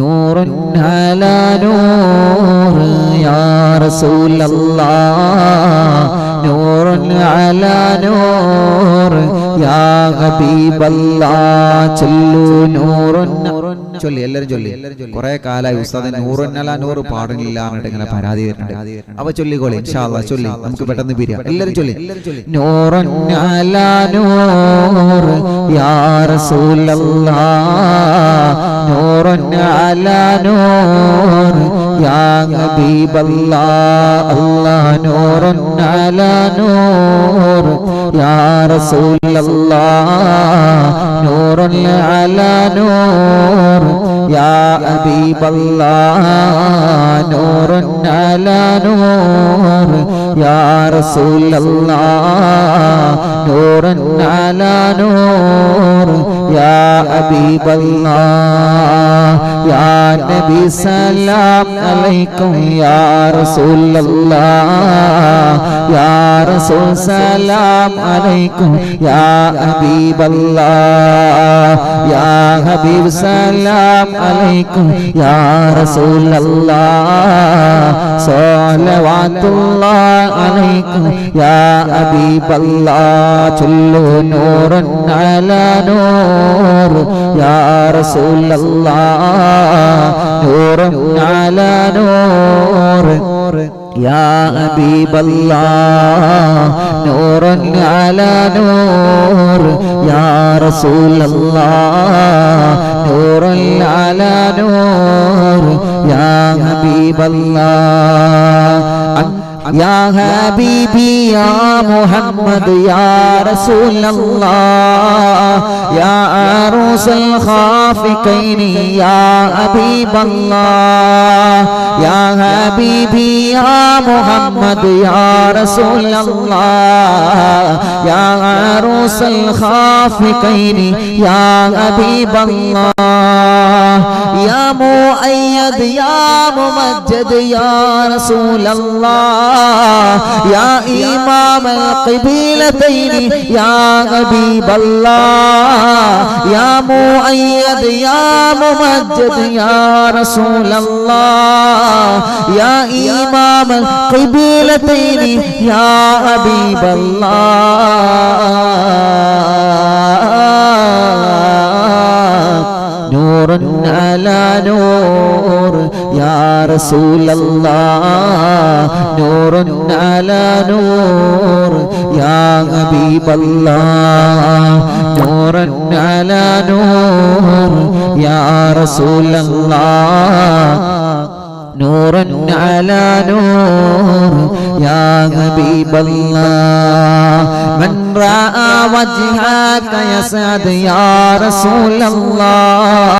نور على نور يا رسول الله نور على نور يا حبيب الله جل نور ചൊല്ലി എല്ലാരും ചൊല്ലി. കുറെ കാലായി ഉസ്താദ് നൂറിനല നൂറ് പാടുന്നില്ല എന്നിട്ട് ഇങ്ങനെ പരാതി വരുന്നുണ്ട്. അവ ചൊല്ലിക്കോളി ചൊല്ലി. നമുക്ക് പെട്ടെന്ന് പിരിയാം. എല്ലാരും ചൊല്ലി. നൂറിനല നൂറ് يا حبيب الله الله نور على نور يا رسول الله نور على نور يا حبيب الله نور على نور يا رسول الله نور على نور يا حبيب الله يا نبي سلام عليكم يا رسول الله يا رسول سلام عليكم يا حبيب الله يا ഹബീബ് സലാം അലൈക്കും യാ റസൂലല്ലാഹ് സ്വലവാത്തുല്ലാഹ് അലൈക്കും യാ ഹബീബല്ലാഹ് ചൊല്ലു നൂറൻ അലാ നൂർ യാ റസൂലല്ലാഹ് നൂറൻ അലാ നൂർ يا حبيب الله نور على نور يا رسول الله نور على نور يا حبيب الله يا حبيبي يا محمد يا رسول الله يا عروس الخافقين يا حبيب الله يا حبيبي يا محمد يا رسول الله يا عروس الخافقين يا حبيب الله يا مؤيد يا ممجد يا رسول الله يا إمام القبيلتين يا حبيب الله يا مؤيد يا ممجد يا رسول الله يا إمام القبيلتين يا حبيب الله نور على نور يا رسول الله نور على نور يا حبيب الله نور على نور يا رسول الله نور على نور يا حبيب الله من رأى وجهك يسعد يا رسول الله